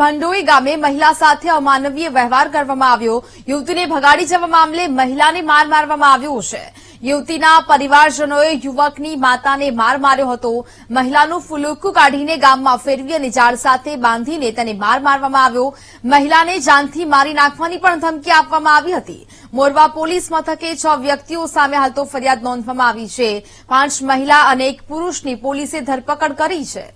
ભંડોઈ ગામે મહિલા સાથે અમાનવીય વ્યવહાર કરવામાં આવ્યો. યુવતીને ભગાડી જવા મામલે મહિલાને માર મારવામાં આવ્યો છે. યુવતીના પરિવારજનોએ યુવકની માતાને માર માર્યો હતો. મહિલાનું ફુલુકું કાઢીને ગામમાં ફેરવી અને ઝાડ સાથે બાંધીને તેને માર મારવામાં આવ્યો. મહિલાને જાનથી મારી નાખવાની પણ ધમકી આપવામાં આવી હતી. મોરવા પોલીસ મથકે છ વ્યક્તિઓ સામે હાલ તો ફરિયાદ નોંધવામાં આવી છે. પાંચ મહિલા અને એક પુરુષની પોલીસે ધરપકડ કરી છે.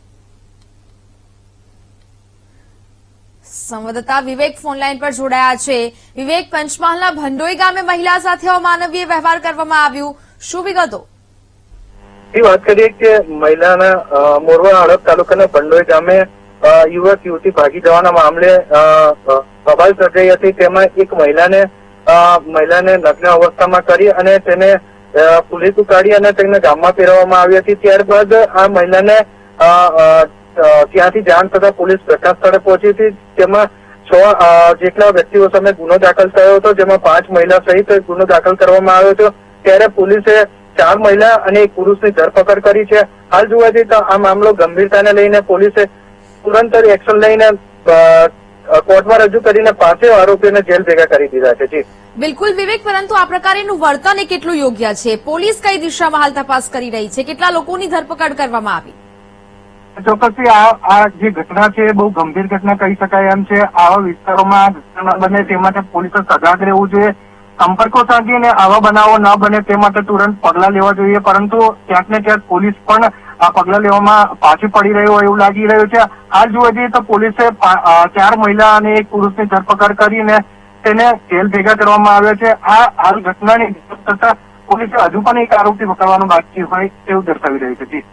સંવાદદાતા વિવેક ફોનલાઈન પર જોડાયા છે. વિવેક, પંચમહાલના ભંડોઈ ગામે મહિલા સાથે અમાનવીય વ્યવહાર કરવામાં આવ્યું. શું વિગતો? એ વાત કરીએ કે મહિલાના મોરવા હડપ તાલુકાના ભંડોઈ ગામે યુવક, યુવતી ભાગી જવાના મામલે બબાલ સર્જાઈ હતી. તેમાં એક મહિલાને મહિલાને નગ્ન અવસ્થામાં કરી અને તેને પોલીસ કાઢી અને તેને ગામમાં ફેરવવામાં આવી હતી. ત્યારબાદ આ મહિલાને ત્યાંથી જાણ થતા પોલીસ ઘટના સ્થળે પહોંચી હતી તેમાં છ જેટલા વ્યક્તિઓ સામે ગુનો દાખલ થયો હતો, જેમાં પાંચ મહિલા સહિત ગુનો દાખલ કરવામાં આવ્યો હતો. ત્યારે પોલીસે ચાર મહિલા અને એક પુરુષની ધરપકડ કરી છે. હાલ જોવા જઈએ તો આ મામલો ગંભીરતાને લઈને પોલીસે તુરંત એક્શન લઈને કોર્ટમાં રજૂ કરીને પાંચે આરોપીઓને જેલ ભેગા કરી દીધા છે. જી. બિલકુલ વિવેક, પરંતુ આ પ્રકારેનું વર્તન એ કેટલું યોગ્ય છે? પોલીસ કઈ દિશામાં હાલ તપાસ કરી રહી છે? કેટલા લોકોની ધરપકડ કરવામાં આવી? ચોક્કસથી આ જે ઘટના છે બહુ ગંભીર ઘટના કહી શકાય એમ છે. આવા વિસ્તારોમાં ઘટના બને તે માટે પોલીસે સજાગ રહેવું જોઈએ. સંપર્કો સાધીને આવા બનાવો ન બને તે માટે તુરંત પગલાં લેવા જોઈએ. પરંતુ ક્યાંક ને ક્યાંક પોલીસ પણ આ પગલાં લેવામાં પાછી પડી રહ્યું હોય એવું લાગી રહ્યું છે. હાલ જોવા જઈએ તો પોલીસે ચાર મહિલા અને એક પુરુષની ધરપકડ કરીને તેને જેલ ભેગા કરવામાં આવ્યા છે. આ હાલ ઘટનાની કરતા પોલીસે હજુ પણ એક આરોપી પકડવાનું બાકી હોય તેવું દર્શાવી રહ્યું છે.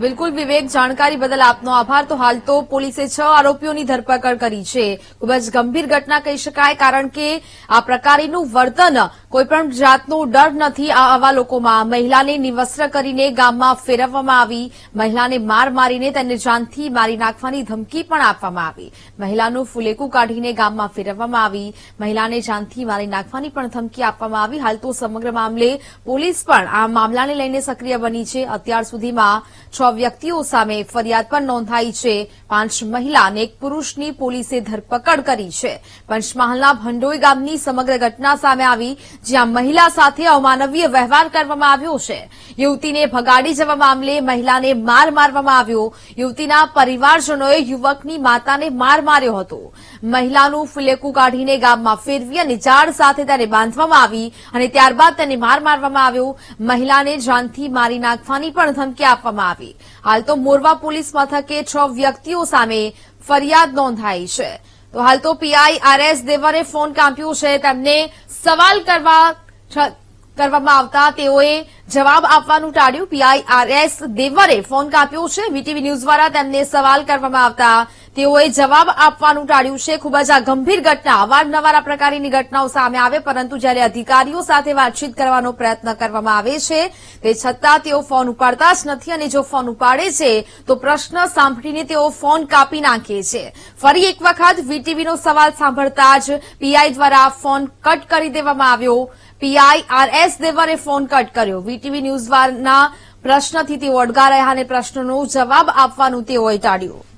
બિલકુલ વિવેક, જાણકારી બદલ આપનો આભાર. તો હાલ તો પોલીસે છ આરોપીઓની ધરપકડ કરી છે. ખૂબ જ ગંભીર ઘટના કહી શકાય, કારણ કે આ પ્રકારેનું વર્તન કોઈપણ જાતનો ડર નથી. આવા લોકોમાં મહિલાને નિવસ્ત્ર કરીને ગામમાં ફેરવવામાં આવી, મહિલાને માર મારીને તેને જાનથી મારી નાખવાની ધમકી પણ આપવામાં આવી. મહિલાનું ફુલેકું કાઢીને ગામમાં ફેરવવામાં આવી, મહિલાને જાનથી મારી નાખવાની પણ ધમકી આપવામાં આવી. હાલ તો સમગ્ર મામલે પોલીસ પણ આ મામલાને લઈને સક્રિય બની છે. અત્યાર સુધીમાં વ્યક્તિઓ સામે ફરિયાદ પણ નોંધાઈ છે. પાંચ મહિલા અને એક પુરૂષની પોલીસે ધરપકડ કરી છે. પંચમહાલના ભંડોઈ ગામની સમગ્ર ઘટના સામે આવી, જ્યાં મહિલા સાથે અમાનવીય વ્યવહાર કરવામાં આવ્યો છે. યુવતીને ભગાડી જવા મામલે મહિલાને માર મારવામાં આવ્યો. યુવતીના પરિવારજનોએ યુવકની માતાને માર માર્યો હતો. મહિલાનું ફુલેકું કાઢીને ગામમાં ફેરવી અને ઝાડ સાથે તેને બાંધવામાં આવી અને ત્યારબાદ તેને માર મારવામાં આવ્યો. મહિલાને જાનથી મારી નાખવાની પણ ધમકી આપવામાં આવી. હાલ તો મોરવા પોલીસ મથકે છ વ્યક્તિઓ સામે ફરિયાદ નોંધાઈ છે. તો હાલ તો પીઆઈ આરએસ દેવરે ફોન કાપ્યો છે. તેમને સવાલ કરવા કરવામાં આવતા તેઓએ જવાબ આપવાનું ટાળ્યું. પીઆઈઆરએસ દેવરે ફોન કાપ્યો છે. વીટીવી ન્યૂઝ દ્વારા તેમને સવાલ કરવામાં આવતા તેઓએ જવાબ આપવાનું ટાળ્યું છે. ખૂબ જ આ ગંભીર ઘટના. અવારનવાર આ પ્રકારની ઘટનાઓ સામે આવે, પરંતુ જ્યારે અધિકારીઓ સાથે વાતચીત કરવાનો પ્રયત્ન કરવામાં આવે છે, તે છતાં તેઓ ફોન ઉપાડતા જ નથી અને જો ફોન ઉપાડે છે, તો પ્રશ્ન સાંભળીને તેઓ ફોન કાપી નાખે છે. ફરી એક વખત વીટીવીનો સવાલ સાંભળતા જ પીઆઈ દ્વારા ફોન કટ કરી દેવામાં આવ્યો. PI RS Devare phone cut કર્યો. વીટીવી ન્યૂઝ વાળના પ્રશ્નથી તેઓ અડગા રહ્યા અને પ્રશ્નનો જવાબ આપવાનું તેઓએ ટાળ્યું.